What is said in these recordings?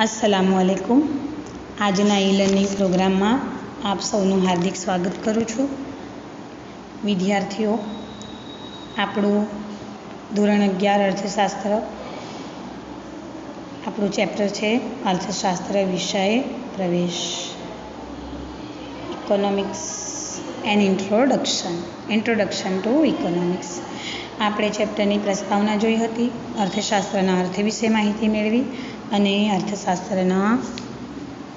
અસલામુ અલૈકુમ આજના ઈ પ્રોગ્રામમાં આપ સૌનું હાર્દિક સ્વાગત કરું છું. વિદ્યાર્થીઓ, આપણું ધોરણ અગિયાર અર્થશાસ્ત્ર આપણું ચેપ્ટર છે અર્થશાસ્ત્ર વિષય પ્રવેશ. Economics and introduction introduction to economics આપણે ચેપ્ટરની પ્રસ્તાવના જોઈ હતી, અર્થશાસ્ત્રના અર્થ વિશે માહિતી મેળવી. અને અર્થશાસ્ત્રના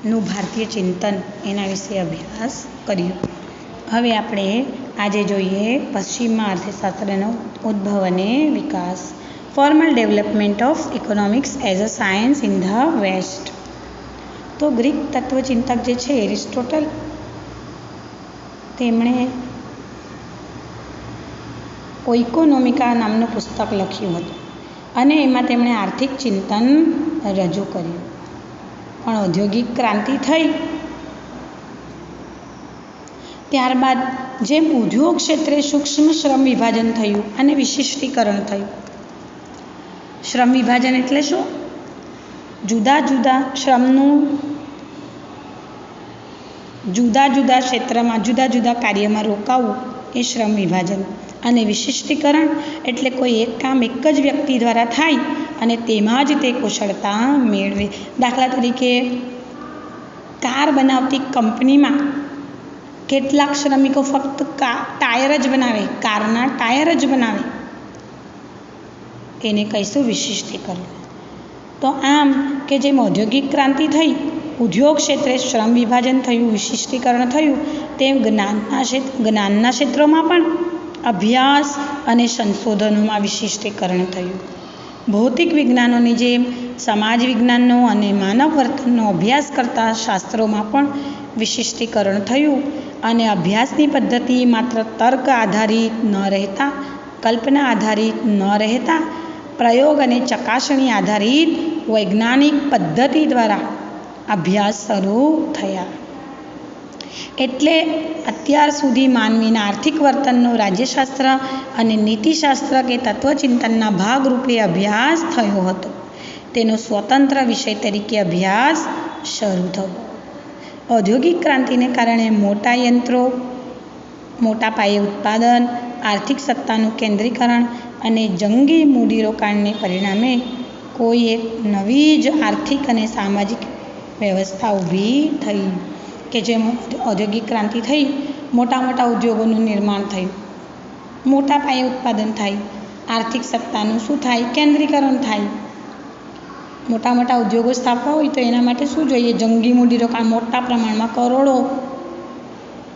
નું ભારતીય ચિંતન એના વિશે અભ્યાસ કર્યો. હવે આપણે આજે જોઈએ પશ્ચિમમાં અર્થશાસ્ત્રનો ઉદ્ભવ અને વિકાસ. Formal development of economics as a science in the west તો ગ્રીક તત્વચિંતક જે છે, એરિસ્ટોટલ, તેમણે ઓઇકોનોમિકા નામનું પુસ્તક લખ્યું હતું. અને એમાં તેમણે આર્થિક ચિંતન રજૂ કર્યું. પણ ઔદ્યોગિક ક્રાંતિ થઈ. ત્યારબાદ જેમ ઉદ્યોગ ક્ષેત્રે સૂક્ષ્મ શ્રમ વિભાજન થયું અને વિશિષ્ટીકરણ થયું. શ્રમ વિભાજન એટલે શું? જુદા જુદા શ્રમનું જુદા જુદા ક્ષેત્રમાં, જુદા જુદા કાર્યમાં રોકાવું એ શ્રમ વિભાજન. અને વિશિષ્ટીકરણ એટલે કોઈ એક કામ એક જ વ્યક્તિ દ્વારા થાય અને તેમાં જ તે કુશળતા મેળવે. દાખલા તરીકે કાર બનાવતી કંપનીમાં કેટલાક શ્રમિકો ફક્ત કા, ટાયર જ બનાવે, કારના ટાયર જ બનાવે. એને કહીશું વિશિષ્ટીકરણ. તો આમ કે જેમ ઔદ્યોગિક ક્રાંતિ થઈ, ઉદ્યોગ ક્ષેત્રે શ્રમ વિભાજન થયું, વિશિષ્ટીકરણ થયું, તેમ જ્ઞાનના ક્ષેત્ર જ્ઞાનના ક્ષેત્રોમાં પણ અભ્યાસ અને સંશોધનોમાં વિશિષ્ટીકરણ થયું. ભૌતિક વિજ્ઞાનોની જેમ સમાજ વિજ્ઞાનનો અને માનવ વર્તનનો અભ્યાસ કરતા શાસ્ત્રોમાં પણ વિશિષ્ટીકરણ થયું અને અભ્યાસની પદ્ધતિ માત્ર તર્ક આધારિત ન રહેતા, કલ્પના આધારિત ન રહેતા, પ્રયોગ અને ચકાસણી આધારિત વૈજ્ઞાનિક પદ્ધતિ દ્વારા અભ્યાસ શરૂ થયા. એટલે અત્યાર સુધી માનવીના આર્થિક વર્તનનો રાજ્યશાસ્ત્ર અને નીતિશાસ્ત્ર કે તત્વચિંતનના ભાગરૂપે અભ્યાસ થયો હતો. તેનો સ્વતંત્ર વિષય તરીકે અભ્યાસ શરૂ થયો. ઔદ્યોગિક ક્રાંતિને કારણે મોટા યંત્રો, મોટા પાયે ઉત્પાદન, આર્થિક સત્તાનું કેન્દ્રીકરણ અને જંગી મૂડીરોકાણને પરિણામે કોઈ એક નવી જ આર્થિક અને સામાજિક વ્યવસ્થા ઊભી થઈ કે જેમ ઔદ્યોગિક ક્રાંતિ થઈ, મોટા મોટા ઉદ્યોગોનું નિર્માણ થયું. મોટા પાયે ઉત્પાદન થાય, આર્થિક સત્તાનું શું થાય, કેન્દ્રીકરણ થાય. મોટા મોટા ઉદ્યોગો સ્થાપવા હોય તો એના માટે શું જોઈએ? જંગી મૂડીરોકાણ મોટા પ્રમાણમાં કરોડો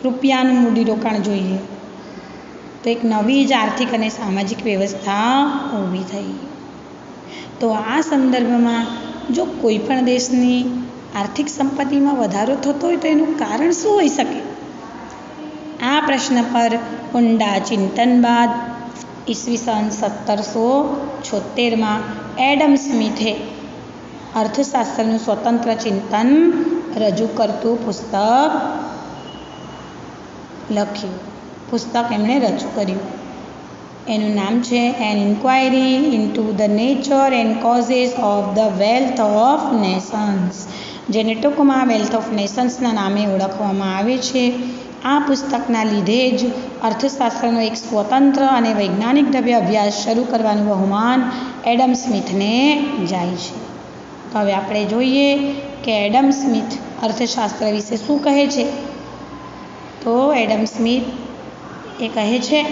રૂપિયાનું મૂડીરોકાણ જોઈએ. તો એક નવી જ આર્થિક અને સામાજિક વ્યવસ્થા ઊભી થઈ. તો આ સંદર્ભમાં જો કોઈ પણ દેશની આર્થિક સંપત્તિમાં વધારો થતો હોય તો એનું કારણ શું હોઈ શકે? આ પ્રશ્ન પર ઊંડા ચિંતન બાદ ઈસવીસન સત્તરસો છોતેરમાં એડમ સ્મિથે અર્થશાસ્ત્રનું સ્વતંત્ર ચિંતન રજૂ કરતું પુસ્તક લખ્યું. પુસ્તક એમણે રજૂ કર્યું. એનું નામ છે an inquiry into the nature and causes of the wealth of nations જેને ટૂંકમાં વેલ્થ ઓફ નેશન્સના નામે ઓળખવામાં આવે છે. આ પુસ્તકના લીધે જ અર્થશાસ્ત્રનો એક સ્વતંત્ર અને વૈજ્ઞાનિક ઢબે અભ્યાસ શરૂ કરવાનું બહુમાન એડમ સ્મિથને જાય છે. તો હવે આપણે જોઈએ કે એડમ સ્મિથ અર્થશાસ્ત્ર વિશે શું કહે છે? તો એડમ સ્મિથ એ કહે છે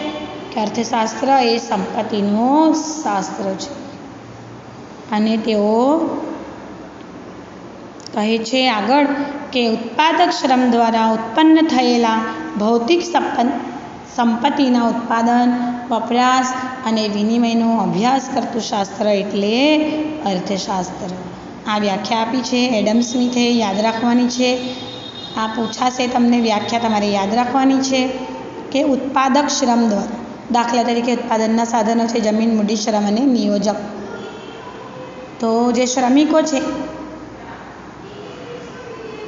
અર્થશાસ્ત્ર એ સંપત્તિનું શાસ્ત્ર છે. અને તેઓ કહે છે આગળ કે ઉત્પાદક શ્રમ દ્વારા ઉત્પન્ન થયેલા ભૌતિક સંપત્તિના ઉત્પાદન, વપરાશ અને વિનિમયનો અભ્યાસ કરતું શાસ્ત્ર એટલે અર્થશાસ્ત્ર. આ વ્યાખ્યા આપી છે એડમ સ્મિથે યાદ રાખવાની છે. આ પૂછાશે તમને વ્યાખ્યા તમારે યાદ રાખવાની છે કે ઉત્પાદક શ્રમ દ્વારા દાખલા તરીકે ઉત્પાદનના સાધનો છે જમીન, મૂડી, શ્રમ અને નિયોજક. તો જે શ્રમિકો છે,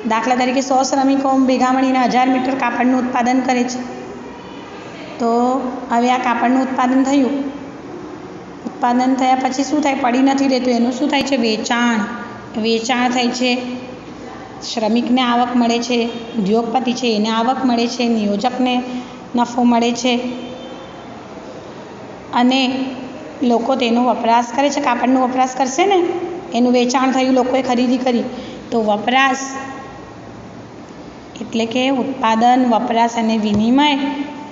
દાખલા તરીકે સો શ્રમિકો ભેગા મળીને હજાર મીટર કાપડનું ઉત્પાદન કરે છે. તો હવે આ કાપડનું ઉત્પાદન થયું. ઉત્પાદન થયા પછી શું થાય? પડી નથી રહેતું. એનું શું થાય છે? વેચાણ. વેચાણ થાય છે. શ્રમિકને આવક મળે છે. ઉદ્યોગપતિ છે, એને આવક મળે છે. નિયોજકને નફો મળે છે. અને લોકો તેનો વપરાશ કરે છે, કાપડનો વપરાશ કરશે ને, એનું વેચાણ થયું, લોકોએ ખરીદી કરી, તો વપરાશ એટલે કે ઉત્પાદન, વપરાશ અને વિનિમય,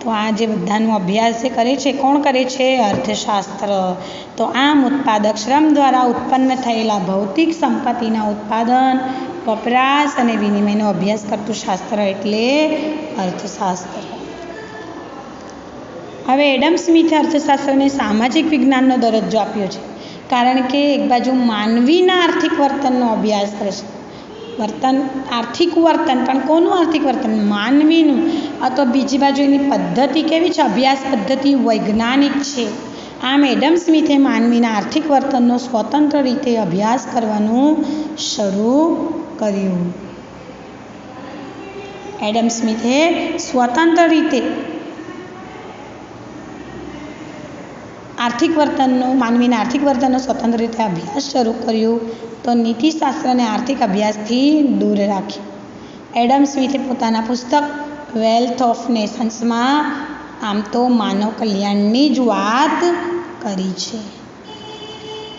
તો આ જે બધાનો અભ્યાસ જે કરે છે, કોણ કરે છે? અર્થશાસ્ત્ર. તો આમ ઉત્પાદક શ્રમ દ્વારા ઉત્પન્ન થયેલા ભૌતિક સંપત્તિના ઉત્પાદન, વપરાશ અને વિનિમયનો અભ્યાસ કરતું શાસ્ત્ર એટલે અર્થશાસ્ત્ર. હવે એડમ સ્મિથે અર્થશાસ્ત્રને સામાજિક વિજ્ઞાનનો દરજ્જો આપ્યો છે. કારણ કે એક બાજુ માનવીના આર્થિક વર્તનનો અભ્યાસ છે. વર્તન, આર્થિક વર્તન, પણ કોનું આર્થિક વર્તન? માનવીનું. અથવા બીજી બાજુ એની પદ્ધતિ કેવી છે? અભ્યાસ પદ્ધતિ વૈજ્ઞાનિક છે. આમ એડમ સ્મિથે માનવીના આર્થિક વર્તનનો સ્વતંત્ર રીતે અભ્યાસ કરવાનું શરૂ કર્યું. એડમ સ્મિથે સ્વતંત્ર રીતે આર્થિક વર્તનનો, માનવીના આર્થિક વર્તનનો સ્વતંત્ર રીતે અભ્યાસ શરૂ કર્યો, તો નીતિશાસ્ત્રને આર્થિક અભ્યાસથી દૂર રાખ્યું એડમ સ્મિથે પોતાના પુસ્તક વેલ્થ ઓફ નેશન્સમાં આમ તો માનવ કલ્યાણની જ વાત કરી છે.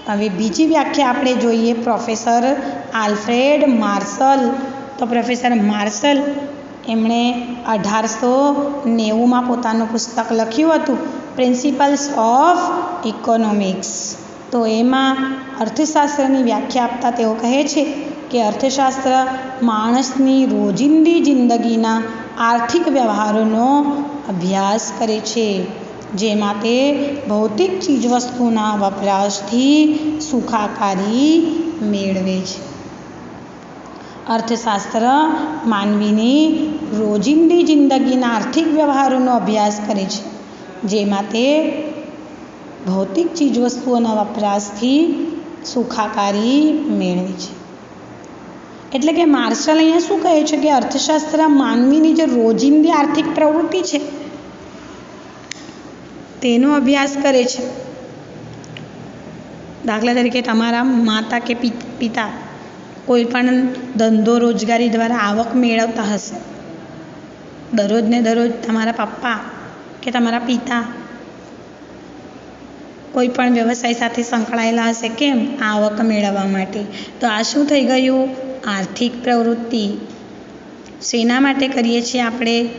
હવે બીજી વ્યાખ્યા આપણે જોઈએ પ્રોફેસર આલ્ફ્રેડ માર્શલ તો પ્રોફેસર માર્શલ એમણે અઢારસો નેવુંમાં પોતાનું પુસ્તક લખ્યું હતું. પ્રિન્સિપલ્સ ઓફ ઇકોનોમિક્સ તો એમાં અર્થશાસ્ત્રની વ્યાખ્યા આપતા તેઓ કહે છે કે અર્થશાસ્ત્ર માણસની રોજિંદી જિંદગીના આર્થિક વ્યવહારોનો અભ્યાસ કરે છે, જેમાં તે ભૌતિક ચીજવસ્તુના વપરાશથી સુખાકારી મેળવે છે. અર્થશાસ્ત્ર માનવીની રોજિંદી જિંદગીના આર્થિક વ્યવહારોનો અભ્યાસ કરે છે. જેમાં તે ભૌતિક ચીજવસ્તુઓના વપરાશથી સુખાકારી મેળવે છે. એટલે કે માર્શલ અહીંયા શું કહે છે કે અર્થશાસ્ત્ર માનવીની જે રોજિંદી આર્થિક પ્રવૃત્તિ છે, તેનો અભ્યાસ કરે છે. દાખલા તરીકે તમારા માતા કે પિતા કોઈ પણ ધંધો રોજગારી દ્વારા આવક મેળવતા હશે. દરરોજ ને દરરોજ તમારા પપ્પા કે તમારા પિતા કોઈ પણ વ્યવસાય સાથે સંકળાયેલા હશે કેમ આવક મેળવવા માટે? તો આ શું થઈ ગયું? આર્થિક પ્રવૃત્તિ. શેના માટે કરીએ છીએ આપણે?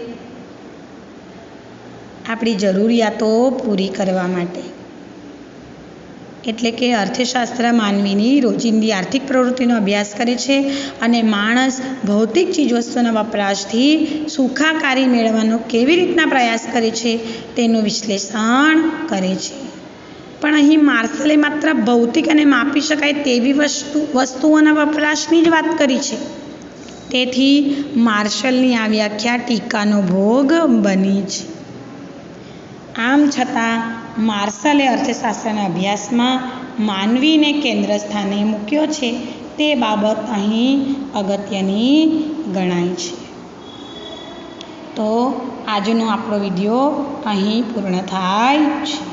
આપણી જરૂરિયાતો પૂરી કરવા માટે. એટલે કે અર્થશાસ્ત્ર માનવીની રોજિંદી આર્થિક પ્રવૃત્તિનો અભ્યાસ કરે છે અને માણસ ભૌતિક ચીજવસ્તુના વપરાશથી સુખાકારી મેળવવાનો કેવી રીતના પ્રયાસ કરે છે તેનું વિશ્લેષણ કરે છે. પણ અહીં માર્શલે માત્ર ભૌતિક અને માપી શકાય તેવી વસ્તુ, વસ્તુઓના વપરાશની જ વાત કરી છે. તેથી માર્શલની આ વ્યાખ્યા ટીકાનો ભોગ બની છે. આમ છતાં માર્શલે અર્થશાસ્ત્રના અભ્યાસમાં માનવીને કેન્દ્ર સ્થાને મૂક્યો છે તે બાબત અહીં અગત્યની ગણાય છે. તો આજનો આપણો વીડિયો અહીં પૂર્ણ થાય છે.